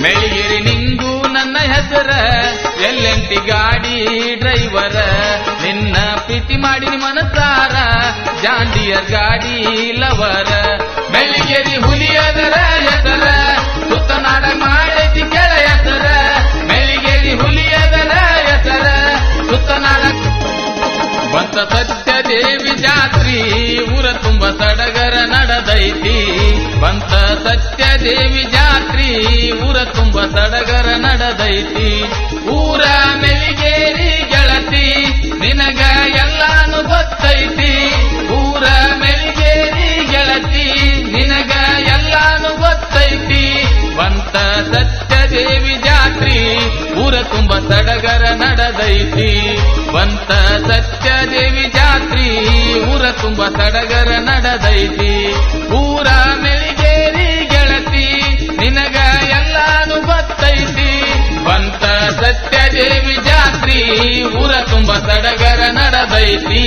ಮೆಳಿಗಿರಿ ನಿಂಗೂ ನನ್ನ ಹೆಸರ, ಎಲ್ಲೆಂಟಿ ಗಾಡಿ ಡ್ರೈವರ. ನಿನ್ನ ಪ್ರೀತಿ ಮಾಡಿ ಮನಸಾರ, ಜಾಂಡಿಯರ್ ಗಾಡಿ ಲವರ. ಮೆಳಿಗೇರಿ ಹುಲಿಯದರ ಹೆಸರ ದೇವಿ ಜಾತ್ರಿ, ಊರ ತುಂಬ ಸಡಗರ ನಡೆದೈತಿ. ಊರ ಮೆಲಿಗೇರಿ ಗೆಳತಿ, ನಿನಗ ಎಲ್ಲಾನು ಗೊತ್ತೈತಿ. ಊರ ಮೆಲಿಗೇರಿ ಗೆಳತಿ, ನಿನಗ ಎಲ್ಲಾನು ಗೊತ್ತೈತಿ. ಬಂತ ಸತ್ಯ ದೇವಿ ಜಾತ್ರಿ, ಊರ ತುಂಬ ಸಡಗರ ನಡೆದೈತಿ. ಬಂತ ಸತ್ಯ ದೇವಿ ಜಾತ್ರಿ, ಊರ ತುಂಬ ಸಡಗರ ನಡೆದೈತಿ. ನಿನಗ ಎಲ್ಲಾನು ಗೊತ್ತೈತಿ ಬಂತ ಸತ್ಯ ದೇವಿ ಜಾತ್ರಿ ಊರ ತುಂಬ ಸಡಗರ ನಡೆದೈತಿ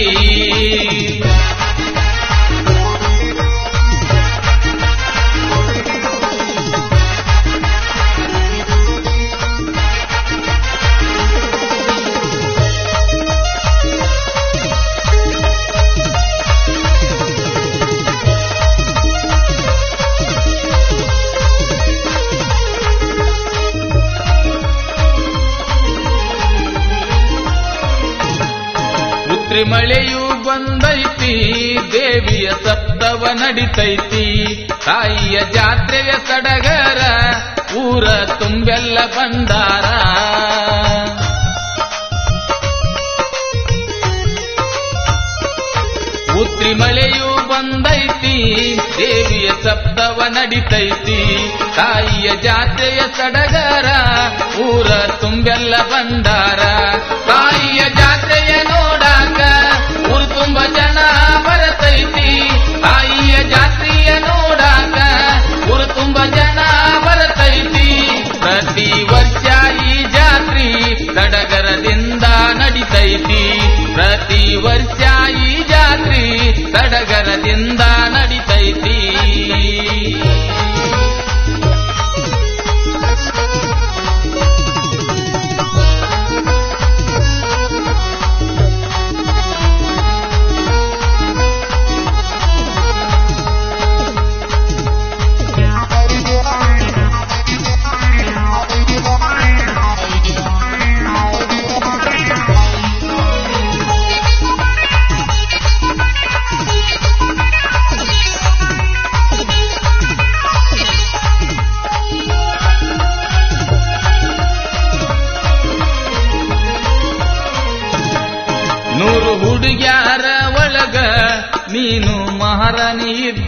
ಮಳೆಯು ಬಂದೈತಿ, ದೇವಿಯ ಸಪ್ತವ ನಡಿತೈತಿ. ತಾಯಿಯ ಜಾತ್ರೆಯ ಸಡಗರ, ಊರ ತುಂಬೆಲ್ಲ ಬಂದಾರ. ಪುತ್ರಿ ಮಳೆಯು ಬಂದೈತಿ, ದೇವಿಯ ಸಪ್ತವ ನಡಿತೈತಿ. ತಾಯಿಯ ಜಾತ್ರೆಯ ಸಡಗರ, ಊರ ತುಂಬೆಲ್ಲ ಬಂದಾರ. ತಾಯಿಯ ಜಾತ್ರೆಯ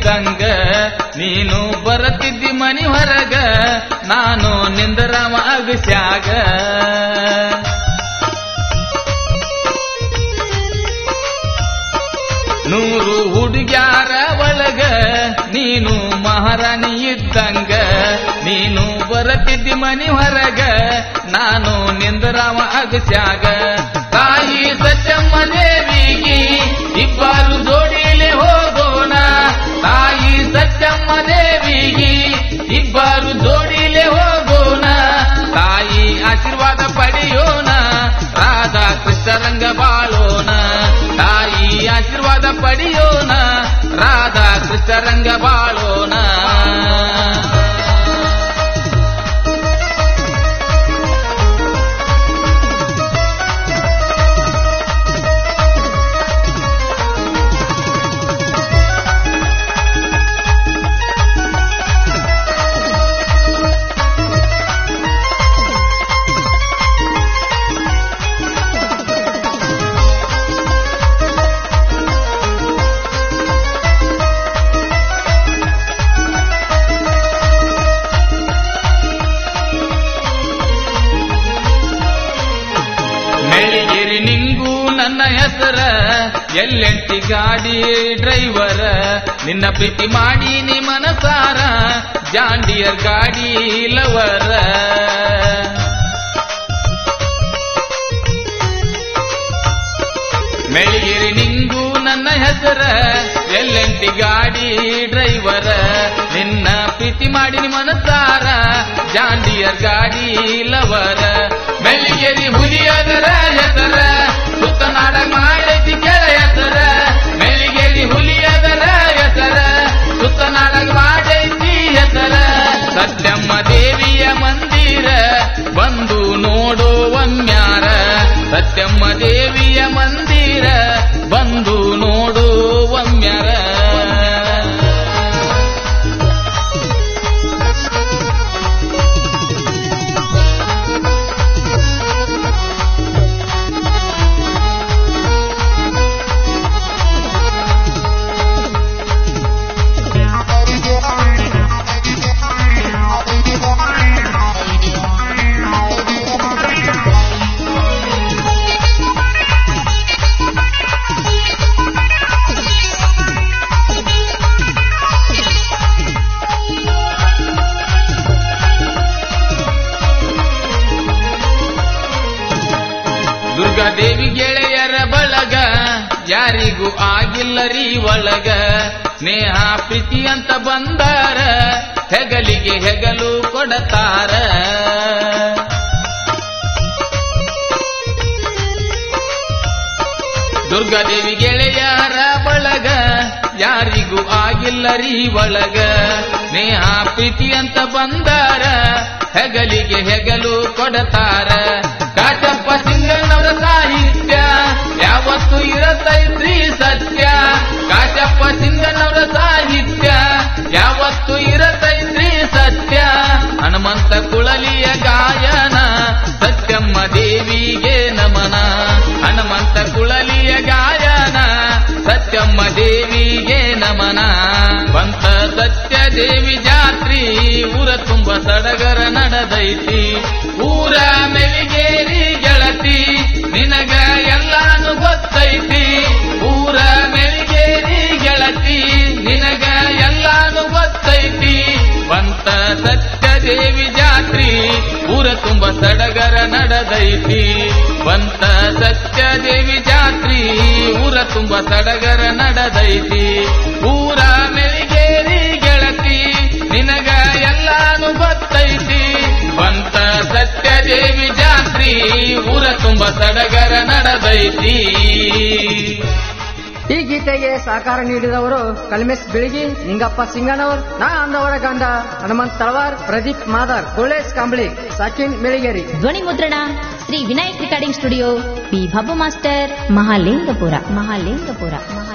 ಇದ್ದಂಗ ನೀನು ಬರತಿದ್ದಿ ಮನಿ ಹೊರಗ, ನಾನು ನಿಂದರವ ಅಗಸ್ಯಾಗ ನೂರು ಹುಡುಗ್ಯಾರ ಒಳಗ, ನೀನು ಮಹಾರಾಣಿ ಇದ್ದಂಗ. ನೀನು ಬರತಿದ್ದಿ ಮನಿ ಹೊರಗ, ನಾನು ನಿಂದರವ ಅಗಸ್ಯಾಗ ತಾಯಿ ಸಚಮ್ಮ ದೇವಿಗೆ ಇಬ್ಬರು ಜೋಡಿಲೆ ಹೋಗೋಣ. ತಾಯಿ ಆಶೀರ್ವಾದ ಪಡೆಯೋಣ. ರಾಧಾ ಕೃಷ್ಣರಂಗ ಬಾಳೋಣ. ತಾಯಿ ಆಶೀರ್ವಾದ ಪಡೆಯೋಣ. ರಾಧಾ ಕೃಷ್ಣರಂಗ ಬಾಳೋಣ. ನನ್ನ ಎಲ್ಲೆಂಟಿ ಗಾಡಿ ಡ್ರೈವರ, ನಿನ್ನ ಪ್ರೀತಿ ಮಾಡಿ ನಿ ಮನಸಾರ, ಜಾಂಡಿಯರ್ ಗಾಡಿ ಲವರ. ಮೆಳಗಿರಿ ನಿಂಗೂ ನನ್ನ ಹೆಸರ, ಎಲ್ಲೆಂಟಿ ಗಾಡಿ ಡ್ರೈವರ, ನಿನ್ನ ಪ್ರೀತಿ ಮಾಡಿ ನಿ ಮನಸಾರ, ಜಾಂಡಿಯರ್ ಗಾಡಿ ಲವರ. ಮೆಳಗಿರಿ ಹುಲಿಯದರ ಹೆಸರ ಸುತ್ತನಾಡ ಮಾಡೈತಿ ಕೆಳ ಹೆಸರ ಮೆಲ್ಲಿಗೆರಿ ಹುಲಿಯದರ ಸುತ್ತ ನಾಡ ಮಾಡೈತಿ ಹೆಸರ ಸತ್ಯಮ್ಮ ದೇವಿಯ ಆಗಿಲ್ಲರಿ ಒಳಗ. ಸ್ನೇಹ, ಪ್ರೀತಿ ಅಂತ ಬಂದಾರ. ಹೆಗಲಿಗೆ ಹೆಗಲು ಕೊಡತಾರ. ದುರ್ಗಾದೇವಿ ಗೆಳೆಯರ ಬಳಗ. ಯಾರಿಗೂ ಆಗಿಲ್ಲರಿ ಒಳಗ. ಸ್ನೇಹ, ಪ್ರೀತಿ ಅಂತ ಬಂದಾರ. ಹೆಗಲಿಗೆ ಹೆಗಲು ಕೊಡತಾರ. ಕಾಟಪ್ಪ ಸಿಂಗಣ್ಣವರ ಸಾಹಿತ್ಯ ಯಾವತ್ತು ಇರತೈತ್ರಿ ಸತ್ಯ. ಕಾಟಪ್ಪ ಸಿಂಗನವರ ಸಾಹಿತ್ಯ. ಯಾವತ್ತು ಇರತೈತ್ರಿ ಸತ್ಯ. ಹನುಮಂತ ಕುಳಲಿಯ ಗಾಯನ, ಸತ್ಯಮ್ಮ ದೇವಿಗೆ ನಮನ. ಹನುಮಂತ ಕುಳಲಿಯ ಗಾಯನ, ಸತ್ಯಮ್ಮ ದೇವಿಗೆ ನಮನ. ಬಂತ ಸತ್ಯ ದೇವಿ ಜಾತ್ರಿ, ಊರ ತುಂಬ ಸಡಗರ ನಡೆದೈತಿ. ಊರ ಮೆಲಿಗೇರಿ ಬಂತ ಸತ್ಯ ದೇವಿ ಜಾತ್ರಿ, ಊರ ತುಂಬ ಸಡಗರ ನಡೆದೈತಿ. ಬಂತ ಸತ್ಯ ದೇವಿ ಜಾತ್ರಿ, ಊರ ತುಂಬ ಸಡಗರ ನಡೆದೈತಿ. ಊರ ಮೆಲಿಗೇರಿ ಗೆಳತಿ, ನಿನಗ ಎಲ್ಲಾನು ಬತ್ತೈತಿ ಬಂತ ಸತ್ಯ ದೇವಿ ಜಾತ್ರಿ, ಊರ ತುಂಬ ಸಡಗರ ನಡೆದೈತಿ. ಗೀತೆಗೆ ಸಹಕಾರ ನೀಡಿದವರು ಕಲ್ಮೇಶ್ ಬಿಳಿಗಿ, ನಿಂಗಪ್ಪ ಸಿಂಗನವರ್, ನಾ ಅಂದವರ ಗಂಡ ಹನುಮಂತ್ ತಳವಾರ್, ಪ್ರದೀಪ್ ಮಾದರ್ ಗೋಳೇಶ್ ಕಾಂಬ್ಳಿ, ಸಚಿನ್ ಮೆಳಿಗೇರಿ. ಧ್ವನಿ ಮುದ್ರಣ, Shri Vinayak recording studio, P Babu master, Mahalingapura Mahalingapura ಮಹಾ